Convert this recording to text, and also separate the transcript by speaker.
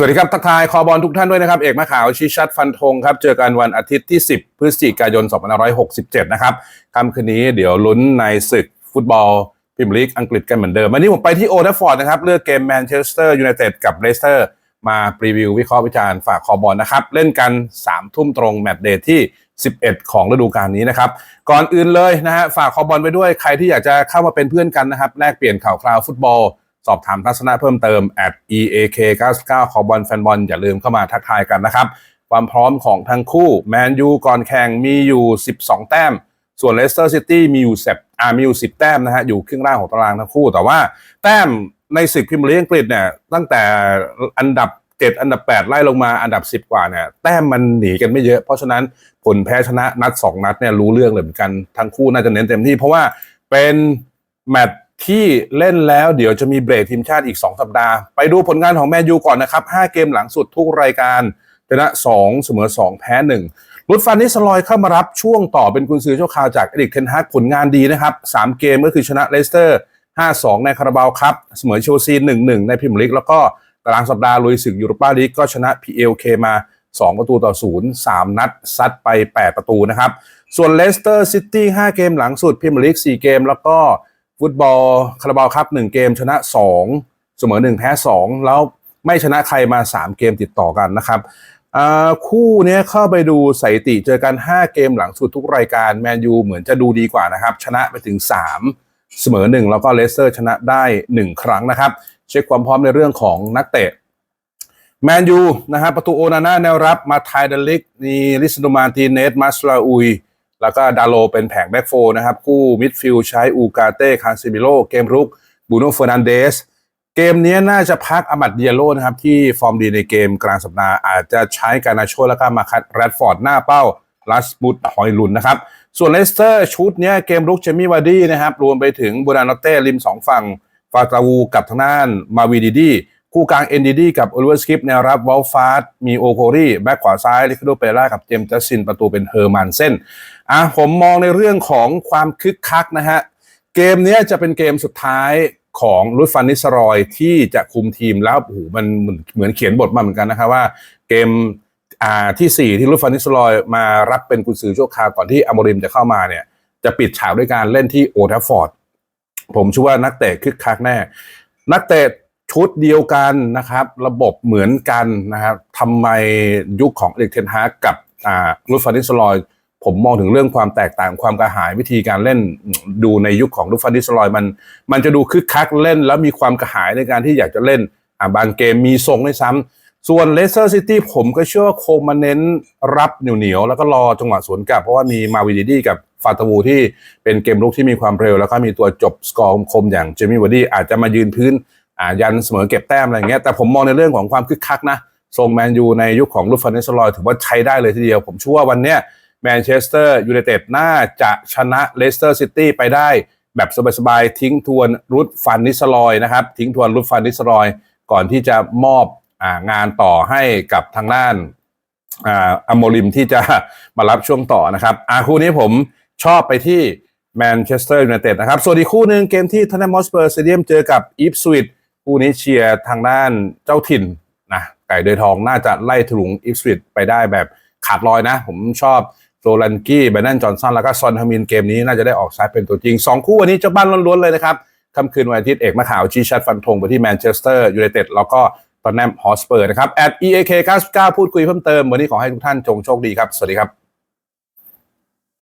Speaker 1: สวัสดีครับทักทายคอบอลทุกท่านด้วยนะครับ เอกมะขาวชิชัดฟันธงครับ เจอกันวันอาทิตย์ที่ 10 พฤศจิกายน 2567 นะครับค่ำคืนนี้เดี๋ยวลุ้นในศึกฟุตบอลพรีเมียร์ลีกอังกฤษกันเหมือนเดิม วันนี้ผมไปที่โอ d ทฟอร์ดนะครับ เลือกเกมแมนเชสเตอร์ยูไนเต็ดกับเลสเตอร์มาพรีวิววิเคราะห์วิจารณ์ฝากคอบอลนะครับ เล่นกัน 3 ทุ่มตรงแมตช์เดย์ที่ 11 ของฤดูกาลนี้นะครับ ก่อนอื่นเลยนะฮะฝากคอบอลไปด้วยใครที่อยากจะเข้ามาเป็นเพื่อนกันนะครับแลกเปลี่ยนข่าวคราวฟุตบอล สอบถามทัศนะเพิ่มเติม at eak 99คอบอลแฟนบอลอย่าลืมเข้ามาทักทายกันนะครับ ความพร้อมของทั้งคู่แมนยูก่อนแข่งมีอยู่ 12 แต้ม ส่วนเลสเตอร์ซิตี้มีอยู่10อ่ามีอยู่ 10 แต้มนะฮะอยู่ครึ่งล่างของตารางทั้งคู่ แต่ว่าแต้มในศึกพรีเมียร์ลีกอังกฤษเนี่ยตั้งแต่อันดับ 7 อันดับ 8 ไล่ลงมาอันดับ 10 กว่าเนี่ยแต้มมันหนีกันไม่เยอะ เพราะฉะนั้นผลแพ้ชนะนัด 2 นัดเนี่ยรู้เรื่องเลยเหมือนกันทั้งคู่น่าจะเน้นเต็มที่ เพราะว่าเป็นแมตช์ ที่เล่นแล้วเดี๋ยวจะมีเบรกทีมชาติอีก 2 สัปดาห์ ไปดูผลงานของแมนยูก่อนนะครับ 5 เกมหลังสุดทุกรายการชนะ 2 เสมอ 2 แพ้ 1 รุดฟันนิสลอยเข้ามารับช่วงต่อเป็นกุนซือชั่วคราวจากเอริกเทนฮากผลงานดีนะครับ 3 เกมก็คือชนะเลสเตอร์ 5-2 ในคาราบาวครับ เสมอเชลซี 1-1 ในพรีเมียร์ลีกแล้วก็ตารางสัปดาห์ลุยศึกยูโรปาลีกก็ชนะ PLK มา 2 ประตูต่อ 0 3 นัด ซัดไป 8 ประตูนะครับ ส่วนเลสเตอร์ซิตี้ 5 เกมหลังสุดพรีเมียร์ลีก 4 เกมแล้วก็ ฟุตบอลคาราบาวครับ1เกมชนะ 2 เสมอ 1 แพ้ 2 แล้วไม่ชนะใครมา 3 เกมติดต่อกันนะครับอ่าคู่เนี้ยเข้าไปดูสถิติเจอกัน 5 เกมหลังสุดทุกรายการแมนยูเหมือนจะดูดีกว่านะครับ ชนะไปถึง 3 เสมอ 1 แล้วก็เลสเตอร์ชนะได้ 1 ครั้งนะครับ เช็คความพร้อมในเรื่องของนักเตะแมนยูนะฮะประตูโอนาน่าแนวรับมาไทเดลิกมีลิสโดมาตีเนสมาสลาอุย แล้วก็ดาโลเป็นแผงแบ็กโฟนะครับ คู่มิดฟิลด์ใช้อูกาเต้คานซิมิโลเกมรุกบูโนเฟอร์นันเดสเกมนี้น่าจะพักอามัดเดียโลนะครับ ที่ฟอร์มดีในเกมกลางสัปดาห์อาจจะใช้การนาโชแล้วก็มาคัดแรดฟอร์ดหน้าเป้าลัสบุตหอยลุนนะครับ ส่วนเลสเตอร์ชุดนี้เกมรุกเจมี่วาดี้นะครับ รวมไปถึงบูรานอเต้ริมสองฝั่งฟาตาวูกับทางด้านมาวีดีดี คู่กลางเอ็นดีดีกับโอลิเวอร์สกิปแนวรับวอลฟาร์ดมีโอโครีแบ็คขวาซ้ายลิคาโดเปร่ากับเจมส์จัสซินประตูเป็นเฮอร์มันเซนอะผมมองในเรื่องของความคึกคักนะฮะ เกมนี้จะเป็นเกมสุดท้ายของรุดฟันนิสรอยที่จะคุมทีมแล้วโอ้โหมันเหมือนเขียนบทมาเหมือนกันนะครับว่าเกมอ่าที่ 4 ที่รุดฟันนิสรอยมารับเป็นกุญซือชั่วคราวก่อนที่อมริมจะเข้ามาเนี่ย จะปิดฉากด้วยการเล่นที่โอทัฟฟอร์ดผมเชื่อว่านักเตะคึกคักแน่ นักเตะ ชุดเดียวกันนะครับ ระบบเหมือนกันนะครับทำไมยุคของเอริกเทนฮากับอ่ารูฟานิสลอยผมมองถึงเรื่องความแตกต่างความกระหายวิธีการเล่นดูในยุคของรูฟานิสลอยมัน มันจะดูคึกคักเล่นแล้วมีความกระหายในการที่อยากจะเล่นบางเกมมีทรงด้วยซ้ำส่วนเลสเตอร์ซิตี้ผมก็เชื่อว่าคงมาเน้นรับเหนียวๆแล้วก็รอจังหวะสวนกลับ เพราะว่ามีมาวิดีดีกับฟาตาวูที่เป็นเกมลุกที่มีความเร็ว แล้วก็มีตัวจบสกอร์คมๆอย่างเจมี่วาร์ดี้อาจจะมายืนพื้น อ่ายันเสมอเก็บแต้มอะไรเงี้ยแต่ผมมองในเรื่องของความคึกคักนะทรงแมนยูในยุคของลูฟฟันเนสลอยถือว่าใช้ได้เลยทีเดียว ผมเชื่อว่าวันเนี้ยแมนเชสเตอร์ยูไนเต็ดน่าจะชนะเลสเตอร์ซิตี้ไปได้ แบบสบายๆ ทิ้งทวนรุดฟันนิสลอยนะครับ ทิ้งทวนรุดฟันนิสลอย ก่อนที่จะมอบอ่างานต่อให้กับทางด้านอ่าอโมริมที่จะมารับช่วงต่อนะครับอาคู่นี้ผมชอบไปที่แมนเชสเตอร์ยูไนเต็ดนะครับ ส่วนอีกคู่หนึ่งเกมที่ทันเนมอสเปอร์สเตเดียมเจอกับอีฟสวิต คู่นี้เชียร์ทางด้านเจ้าถิ่นนะไก่เดยทองน่าจะไล่ถลุงอีฟสวิตไปได้แบบขาดลอยนะ ผมชอบโรลันกี้แบนนันจอห์นสันแล้วก็ซอนฮามินเกมนี้น่าจะได้ออกซ้ายเป็นตัวจริง 2 คู่วันนี้เจ้าบ้านล้วนๆเลยนะครับค่ำคืนวันอาทิตย์เอกมะขาวชี้ชัดฟันธงไปที่แมนเชสเตอร์ยูไนเต็ดแล้วก็ตอนแนมฮอสเปอร์นะครับ at eak 99พูดคุยเพิ่มเติม วันนี้ขอให้ทุกท่านจงโชคดีครับ สวัสดีครับ